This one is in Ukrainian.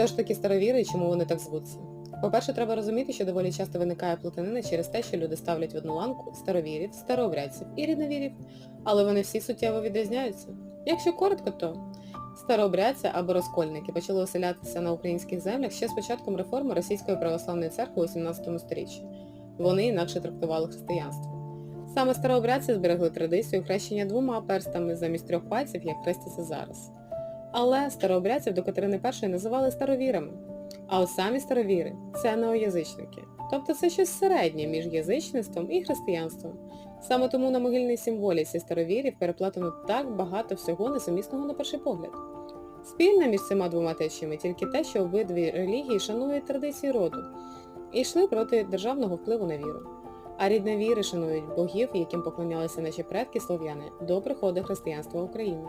Хто ж такі старовіри і чому вони так звуться? По-перше, треба розуміти, що доволі часто виникає плутанина через те, що люди ставлять в одну ланку старовірів, старообрядців і рідновірів, але вони всі суттєво відрізняються. Якщо коротко, то старообрядці або розкольники почали оселятися на українських землях ще з початком реформи Російської православної церкви у 17 сторіччі. Вони інакше трактували християнство. Саме старообрядці зберегли традицію хрещення двома перстами замість трьох пальців, як хреститься зараз. Але старообрядців до Катерини І називали старовірами. А от самі старовіри це неоязичники. Тобто це щось середнє між язичництвом і християнством. Саме тому на могильній символіці старовірів переплетено так багато всього несумісного на перший погляд. Спільне між цими двома течіями тільки те, що обидві релігії шанують традиції роду і йшли проти державного впливу на віру. А рідновіри шанують богів, яким поклонялися наші предки слов'яни до приходу християнства в Україну.